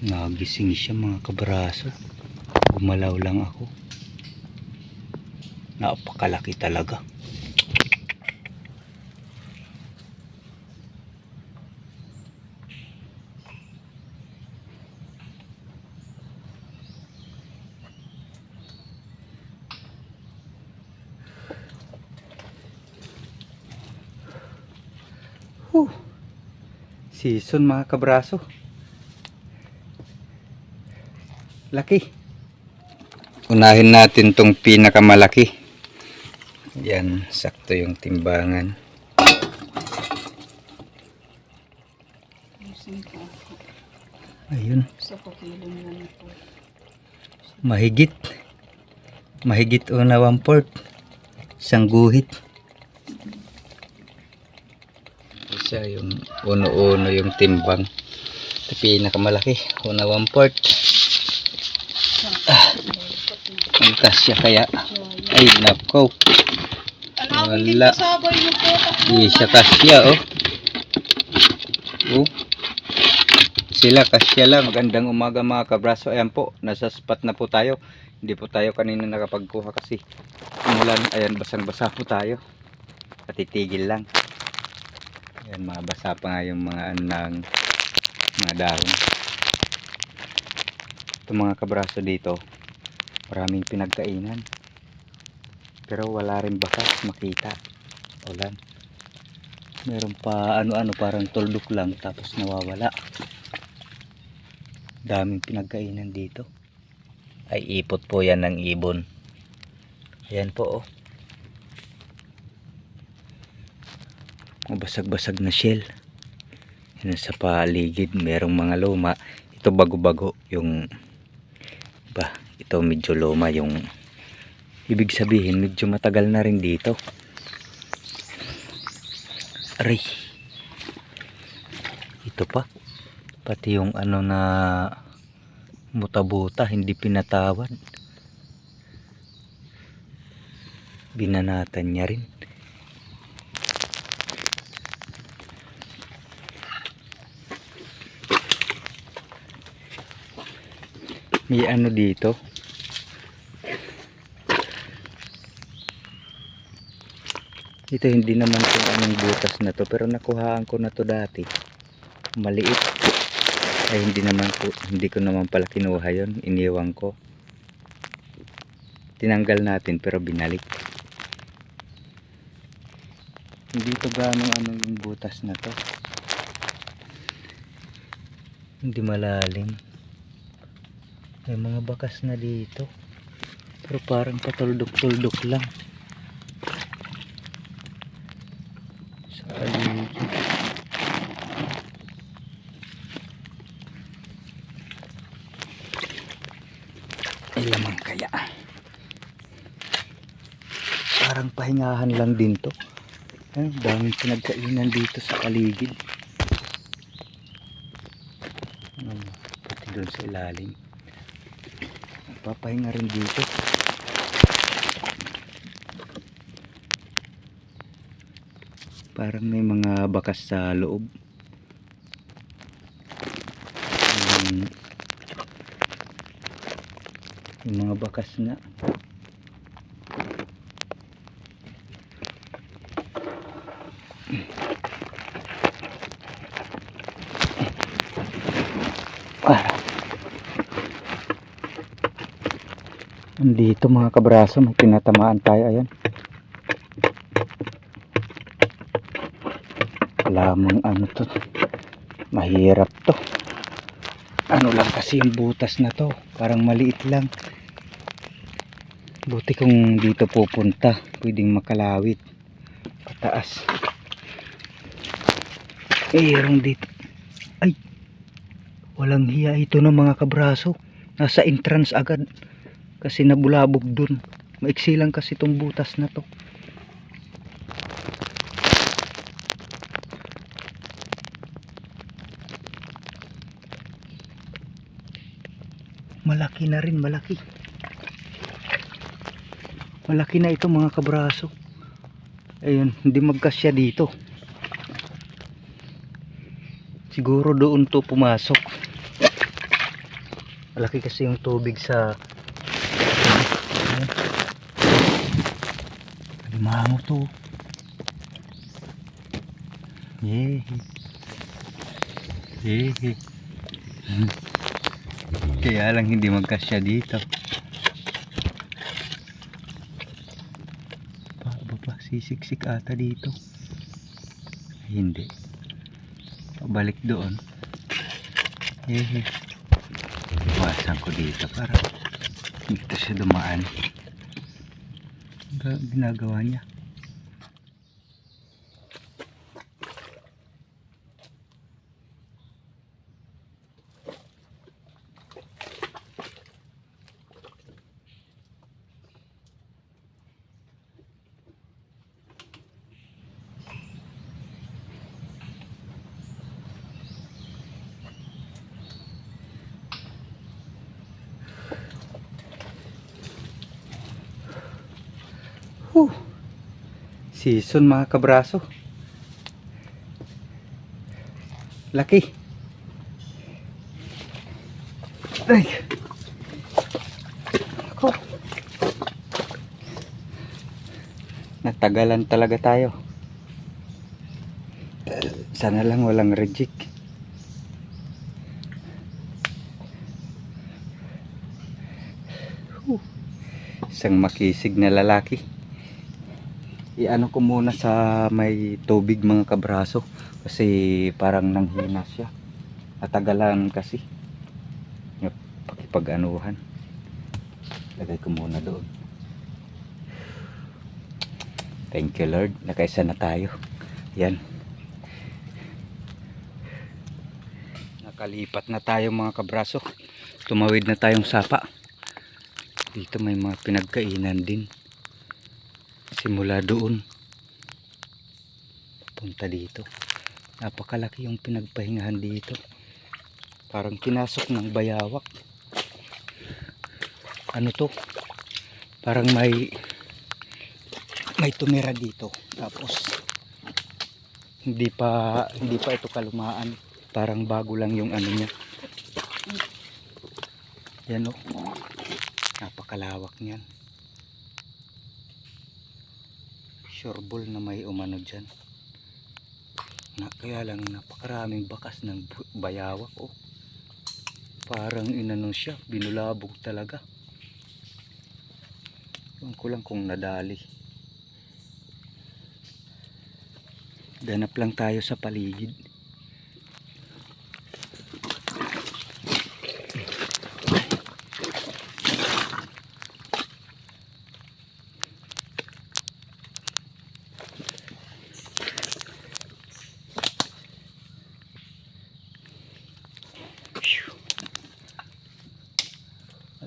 Nagising siya mga kabraso. Gumalaw lang ako. Napakalaki talaga. Huh. Season mga kabraso. Laki. Unahin natin tong pinakamalaki. Yan, sakto yung timbangan. Ayun, mahigit. Mahigit una one fourth. Isang guhit. Isa yung uno-uno yung timbang. Ito pinakamalaki. Una one fourth. Ang kasya kaya. Ay, nako. Wala. Hindi siya kasya, oh. Oh. Sila kasya lang. Magandang umaga mga kabraso. Ayan po, nasa spot na po tayo. Hindi po tayo kanina nakapagkuha kasi umulan. Ayan, basang-basa po tayo. Patitigil lang. Ayan, mabasa pa nga yung mga anang mga dahon. Ito mga kabraso dito, maraming pinagkainan. Pero wala rin bakas makita. Ulan. Meron pa ano-ano parang tuldok lang tapos nawawala. Daming pinagkainan dito. Ay ipot po yan ng ibon. Ayan po oh. Mabasag-basag na shell. Yan sa paligid merong mga luma. Ito bago-bago yung ba, ito medyo luma yung ibig sabihin medyo matagal na rin dito. Aray. Ito pa. Pati yung ano na mutabuta hindi pinatawad. Binanatan niya rin. May ano dito. Ito hindi naman kung anong butas na to pero nakuhaan ko na to dati. Maliit. Ay hindi naman ko hindi ko naman pala kinuha yon, iniwan ko. Tinanggal natin pero binalik. Hindi to gaano ano yung butas na to. Hindi malalim. May mga bakas na dito. Pero parang patuldok-tuldok lang. Sa paligid. Ay lamang kaya. Parang pahingahan lang din to. Ay, daming pinagkainan dito sa paligid. Ano, pati doon sa ilalim. Papahinga rin dito. Parang may mga bakas sa loob. Hmm. Yung mga bakas nga. Andito mga kabraso, may tinatamaan tayo. Ayan. Lamang ano to. Mahirap to. Ano lang kasi yung butas na to. Parang maliit lang. Buti kung dito pupunta. Pwedeng makalawit. Pataas. Mayroong dito. Ay. Walang hiya ito ng mga kabraso. Nasa entrance agad kasi nabulabog dun. Maiksi lang kasi itong butas na to. Malaki na rin malaki. Malaki na ito mga kabraso. Ayun hindi magkasya dito. Siguro doon to pumasok. Malaki kasi yung tubig sa Alimango to. Yay. Yay. Kaya lang hindi magkasya dito. Pa, pa, sisiksik ata dito. Hindi. Pabalik doon. Hehe. Iwasan ko dito para dito siya dumaan. Ginagawa niya? Whew. Season mga kabraso. Laki. Ay. Ako. Natagalan talaga tayo. Sana lang walang reject. Isang makisig na lalaki iano ko muna sa may tubig mga kabraso. Kasi parang nanghina siya. Natagalan kasi. Yup, pakipag-anuhan. Lagay ko muna doon. Thank you lord. Nakaisa na tayo. Yan. Nakalipat na tayo mga kabraso. Tumawid na tayong sapa. Dito may mga pinagkainan din simula doon punta dito. Napakalaki yung pinagpahingahan dito. Parang pinasok ng bayawak. Ano to? Parang may may tumira dito. Tapos hindi pa hindi pa ito kalumaan. Parang bago lang yung ano niya. Yan o napakalawak niyan sureball na may umano dyan. Na, kaya lang napakaraming bakas ng bayawak oh. parang inano siya binulabog talaga. Ewan ko lang kung nadali. Ganap lang tayo sa paligid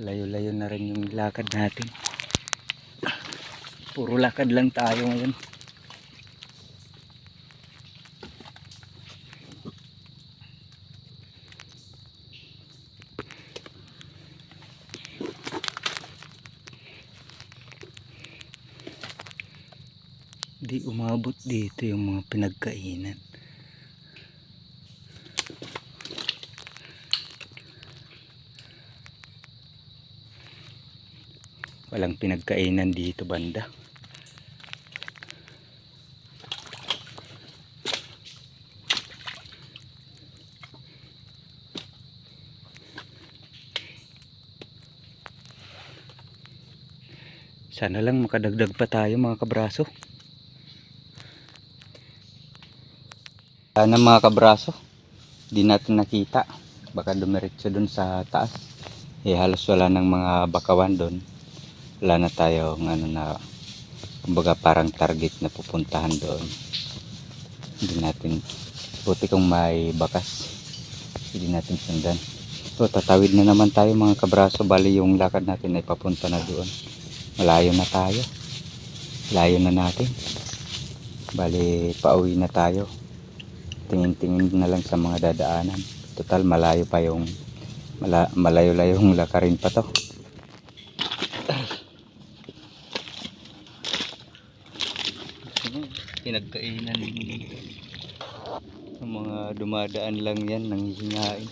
Layo-layo na rin yung lakad natin. Puro lakad lang tayo ngayon. Di umabot dito yung mga pinagkainan. Walang pinagkainan dito banda. Sana lang makadagdag pa tayo mga kabraso. Sana mga kabraso, di natin nakita. Baka dumiretso dun sa taas. Eh halos wala ng mga bakawan doon wala na tayong ano na kumbaga parang target na pupuntahan doon. Hindi natin buti kung may bakas. Hindi natin sundan. So tatawid na naman tayo mga kabraso. Bali yung lakad natin ay papunta na doon. Malayo na tayo. Layo na natin. Bali pauwi na tayo. Tingin-tingin na lang sa mga dadaanan. Total malayo pa yung mala, malayo-layo yung lakarin pa to kainan dito. Mga dumadaan lang yan ng hingain.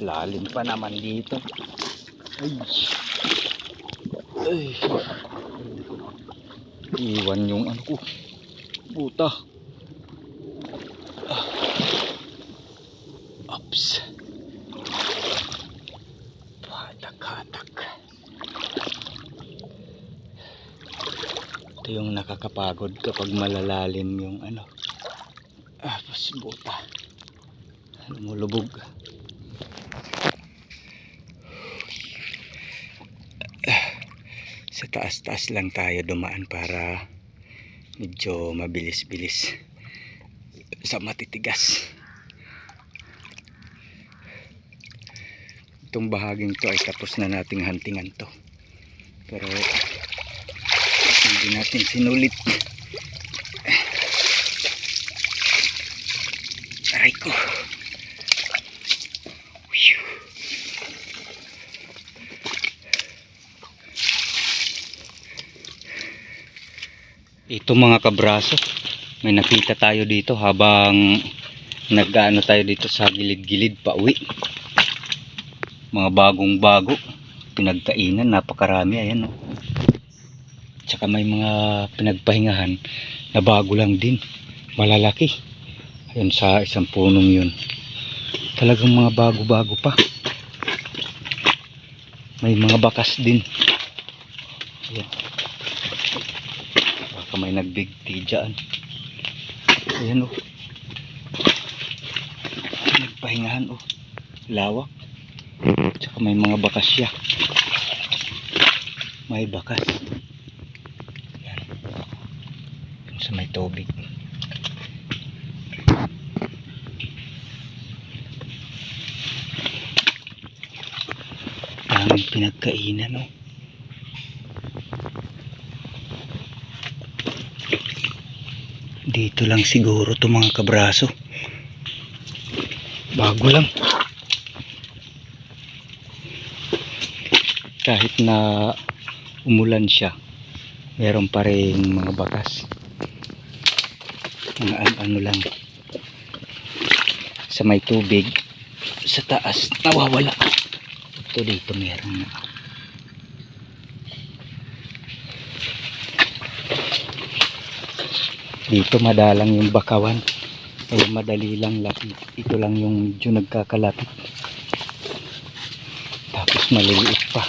Lalim pa naman dito. Ay. Ay. Iwan yung ano ko. Buta. Nakakapagod kapag malalalim yung ano. Ah, buta. Lumulubog. sa taas-taas lang tayo dumaan para medyo mabilis-bilis sa matitigas itong bahaging to ay tapos na nating hantingan to pero hindi natin sinulit aray ko. Ito mga kabraso, may nakita tayo dito habang nag-ano tayo dito sa gilid-gilid pa uwi. Mga bagong bago, pinagkainan, napakarami, ayan o. Tsaka may mga pinagpahingahan na bago lang din, malalaki. Ayun sa isang punong yun. Talagang mga bago-bago pa. May mga bakas din. Ayan. Baka may nagbig tea dyan. Ayan o. Nagpahingahan o. Lawak. Tsaka may mga bakas siya. May bakas. Ayan. Dun Sa may tubig. Daming pinagkainan o. Dito lang siguro to mga kabraso. Bago lang. Kahit na umulan siya, meron pa rin mga bakas. Mga an- ano lang. Sa may tubig, sa taas, nawawala. Ito dito meron na. dito madalang yung bakawan kaya madali lang lapit ito lang yung medyo nagkakalapit tapos maliliit pa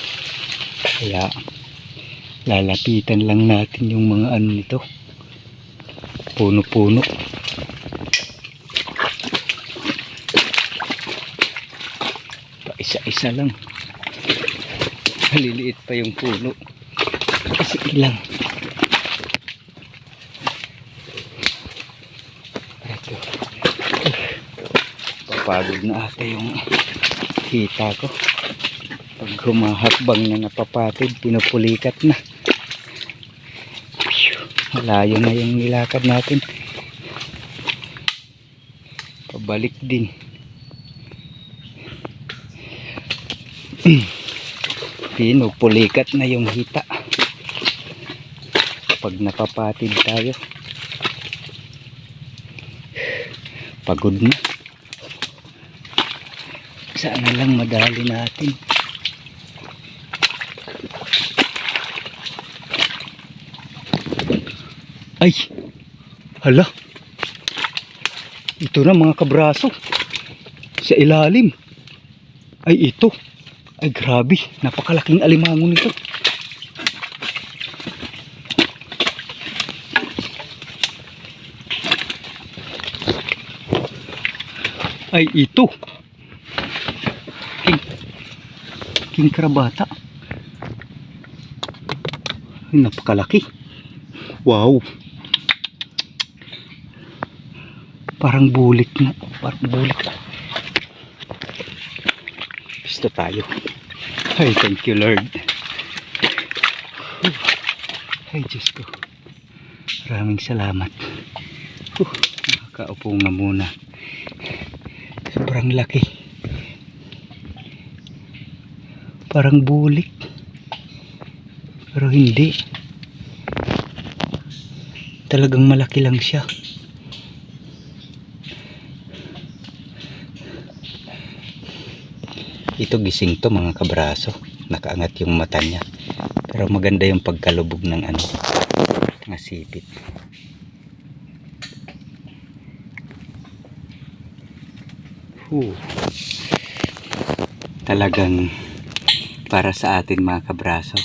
kaya lalapitan lang natin yung mga ano nito puno-puno isa-isa lang maliliit pa yung puno kasi ilang Ito. Papagod na ata yung hita ko. Pag humahakbang na napapatid, pinupulikat na. Malayo na yung nilakad natin. Pabalik din. Pinupulikat na yung hita. Pag napapatid tayo. pagod na sana lang madali natin ay hala. Ito na mga kabraso. Sa ilalim. Ay ito. Ay grabe. Napakalaking alimango nito. Ay ito. King king karabata. Ay, napakalaki. Wow parang bulik na parang bulik gusto tayo. Ay thank you lord. Ay Diyos ko. Maraming salamat. Uh, nakakaupo nga muna. Sobrang laki. Parang bulik pero hindi. Talagang malaki lang siya Ito gising to mga kabraso. Nakaangat yung mata niya. Pero maganda yung pagkalubog ng ano, ng sipit. Whew. Talagang para sa atin mga kabraso.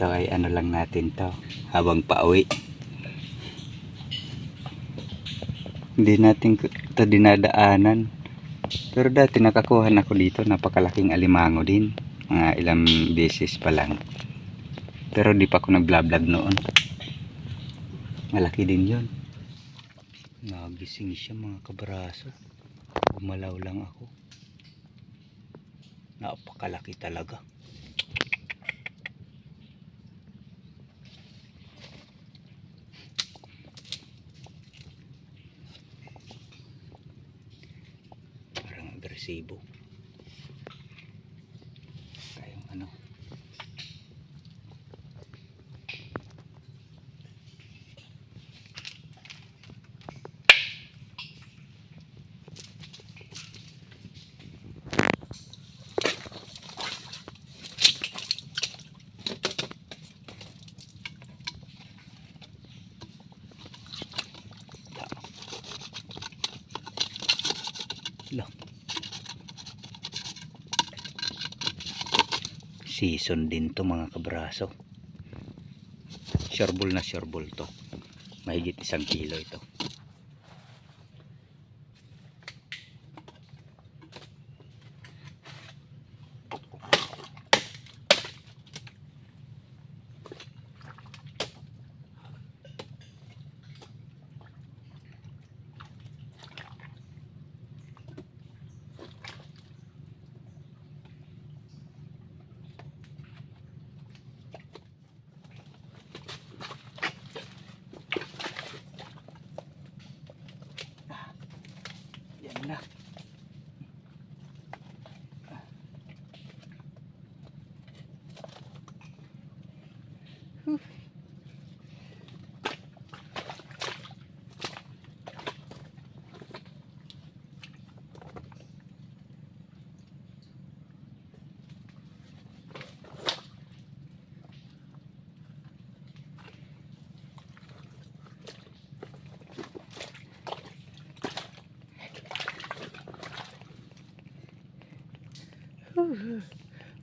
Ito ay ano lang natin to habang pauwi. Hindi natin ito dinadaanan. Pero dati nakakuha na ako dito, napakalaking alimango din. Mga ilang beses pa lang. Pero di pa ako nag-vlog noon. Malaki din yon. Nagising siya mga kabraso. Gumalaw lang ako. Napakalaki talaga. Parang Season din to mga kabraso. Sureball na sureball to. Mahigit isang kilo ito. Yan na.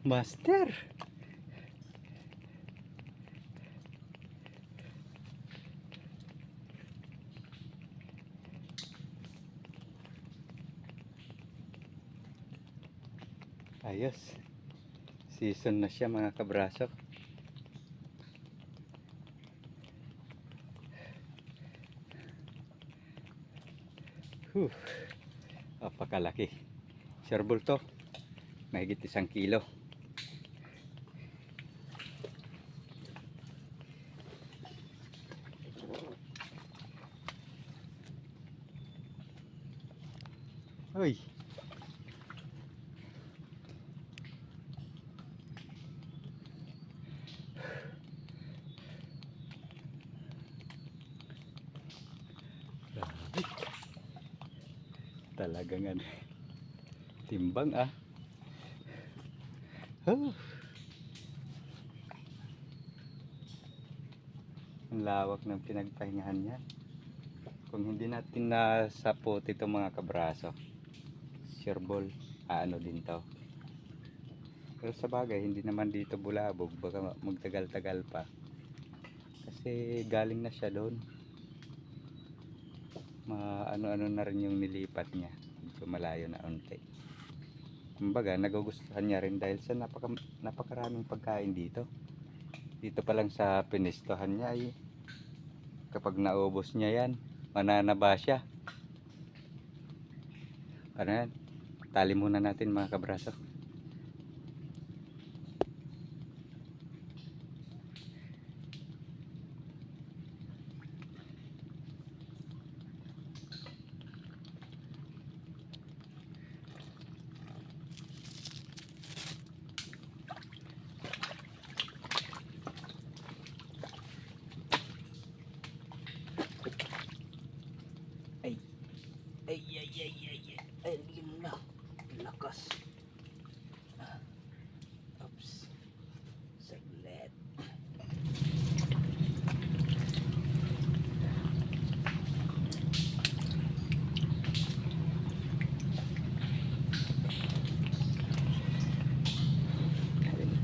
Master. Ayos. Season na siya mga kabraso. Whew. Apakalaki. Serbol to. Mahigit isang kilo. Uy. Grabe. Talagang ano. Timbang ah. Oh. Ang lawak ng pinagpahingahan niya. Kung hindi natin nasapot ito mga kabraso, sureball, ano din to. Pero sa bagay, hindi naman dito bulabog, baka magtagal-tagal pa. Kasi galing na siya doon. Ma ano-ano na rin yung nilipat niya. Medyo malayo na unti. Kumbaga, nagugustuhan niya rin dahil sa napaka, napakaraming pagkain dito. Dito pa lang sa pinistohan niya ay kapag naubos niya yan, mananaba siya. Ano yan? Tali muna natin mga kabraso. ay, ay, ay. Ay, hindi na. Lakas. Ah. Oops. Saglit.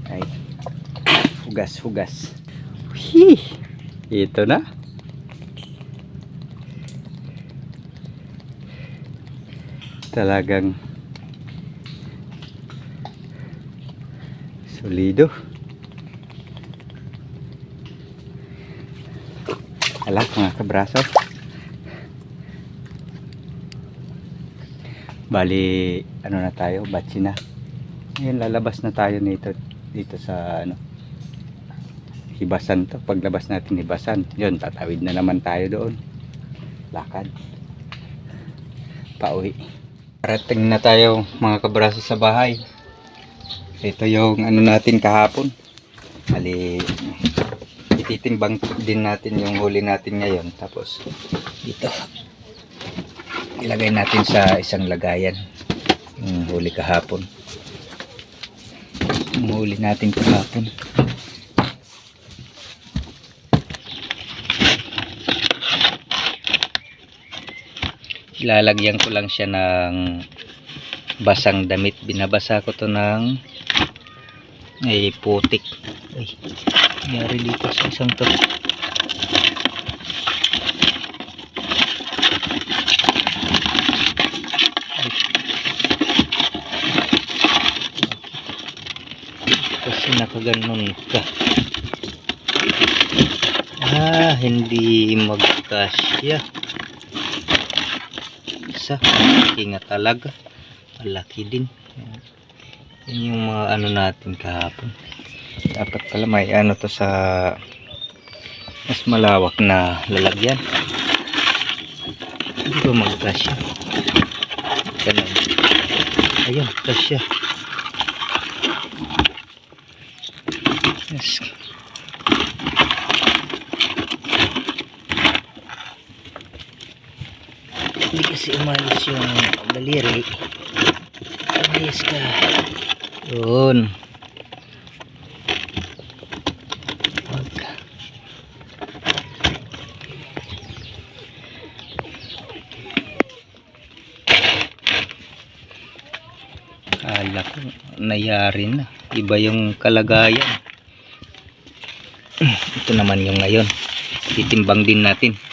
Ay. Hugas, hugas. Whee! Ito na. Talagang solido. Ala, mga kabraso. Bali, ano na tayo, batsi na. Ngayon, lalabas na tayo nito dito sa ano hibasan to. Paglabas natin hibasan, yun, tatawid na naman tayo doon. Lakad. Pauwi. Parating na tayo mga kabraso sa bahay. Ito yung ano natin kahapon. Bali, ititimbang din natin yung huli natin ngayon. Tapos, dito. Ilagay natin sa isang lagayan. Yung huli kahapon. Yung huli natin kahapon. Ilalagyan ko lang siya ng basang damit. Binabasa ko to ng ay putik. Ay, nangyari dito sa isang to. Kasi nakaganon ka. Ah, hindi magkasya. Isa, malaki nga talaga. Malaki din. Yan yung mga ano natin kahapon. Dapat pala may ano to sa mas malawak na lalagyan. Ba magkasya? Ganun. Ayun, kasya. Yes. Hindi kasi umalis yung daliri. Umayos ka. Yun. Wag. Kala ko nayari na. Iba yung kalagayan. Ito naman yung ngayon. Titimbang din natin.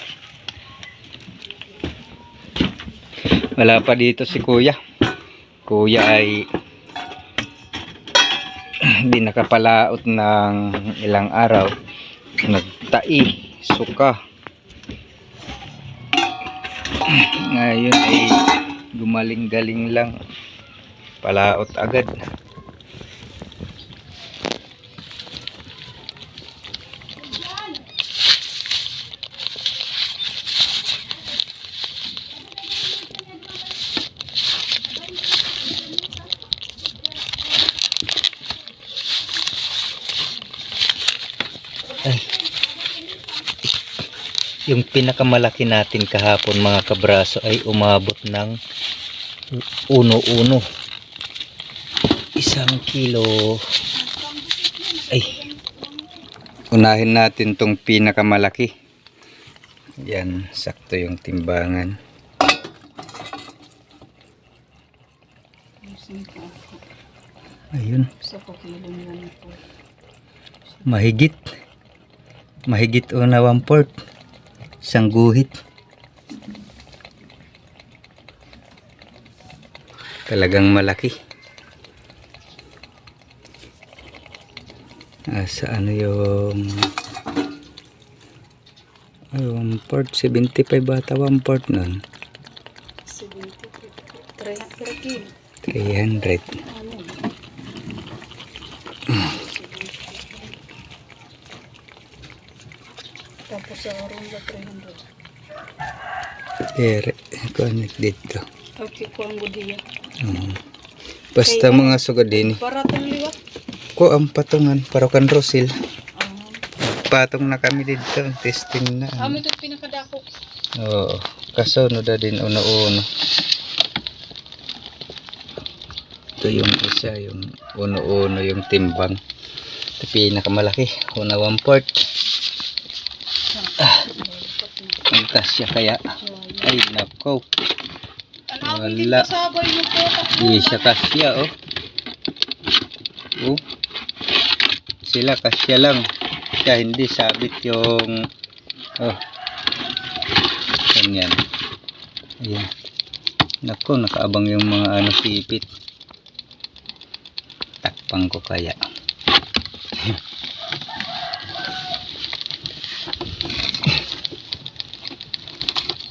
Wala pa dito si kuya. Kuya ay hindi nakapalaot ng ilang araw. Nagtai, suka. Ngayon ay gumaling-galing lang. Palaot agad. Yung pinakamalaki natin kahapon mga kabraso ay umabot ng uno-uno. Isang kilo. Ay. Unahin natin tong pinakamalaki. Yan, sakto yung timbangan. Ayun, mahigit. Mahigit una one port. Isang guhit. Talagang malaki. Ah, sa ano yung ay, one port, 75 bata one port nun. 70. 300 kilo. 300. Ano? Tapos sa Arunga 300. Ere, connect dito. Okay ko ang budiya. Mm. Basta mga sugad din. Para itong liwat. Ko ang patungan, parokan Rosil. Ah, Patong na kami dito, testing na. Kami ito pinakadako. Oo, kasunod na din uno-uno. Ito yung isa, yung uno-uno, yung timbang. Ito pinakamalaki, una one port. Ah, ang kasya kaya. Ay, nako. Wala. hindi siya kasya, oh. Oh. sila kasya lang kaya hindi sabit yung oh ganyan ayan nako nakaabang yung mga ano sipit takpang ko kaya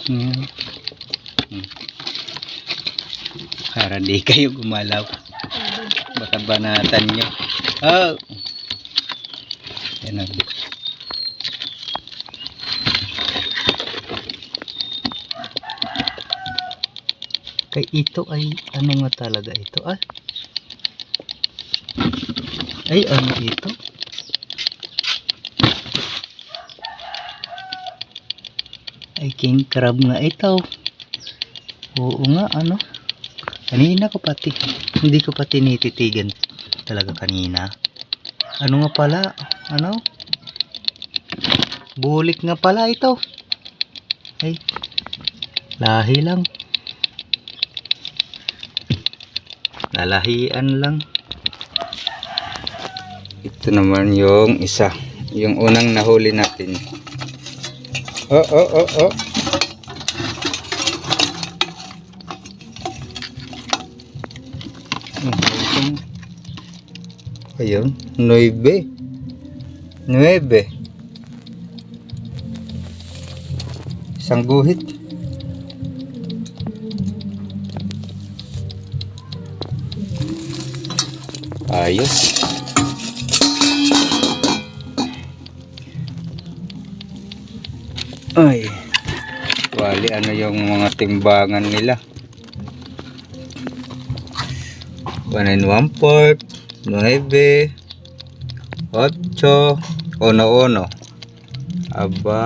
Hmm. Para di kayo gumalaw. Baka banatan nyo oh. Yan na kay ito ay ano nga talaga ito? Ah. Ay ano ito king crab nga ito oo nga ano? Kanina ko pati hindi ko pati nititigan talaga kanina. Ano nga pala? Ano? Bulik nga pala ito ay lahi lang. Lalahian lang. Ito naman yung isa. Yung unang nahuli natin. Oh oh oh oh Hmm, ayun nuebe. Nuebe. Isang guhit. Ayos. Ay. Wali ano yung mga timbangan nila? 1 and 1 fourth 9 8 ono ono aba.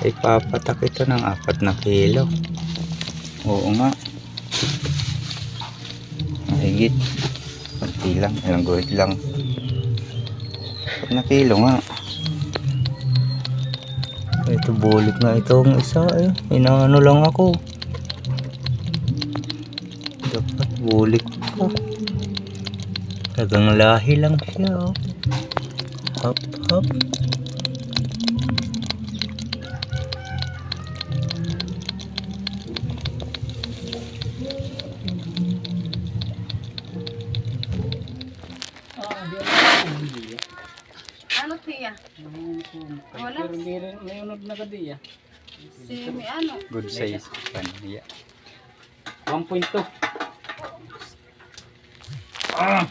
Ay papatak ito ng 4 na kilo. Oo nga. Mahigit. Konti lang ilang guhit lang. 4 na kilo nga. Ito bulit nga itong isa eh. Inaano lang ako. Dapat bulik ko tagang lahi lang siya oh. hop hop Ano tiya? Wala. Mayunod na ka diya. Si may ano? good size yeah. 1.2. ah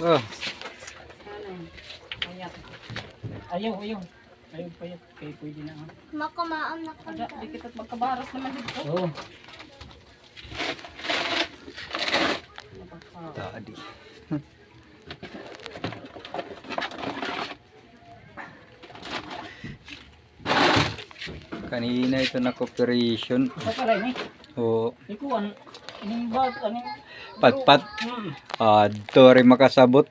oh. Ayak. Ayaw, ayaw. Ayaw pa yan. Kaya pwede na. ah. Makamaan na ka. Di kita magkabaras naman dito. Oo. tadi kanina ito na cooperation Sa pala ini. o Ikuan. Ining bag. Aning. Patpat Hmm. ah rin makasabot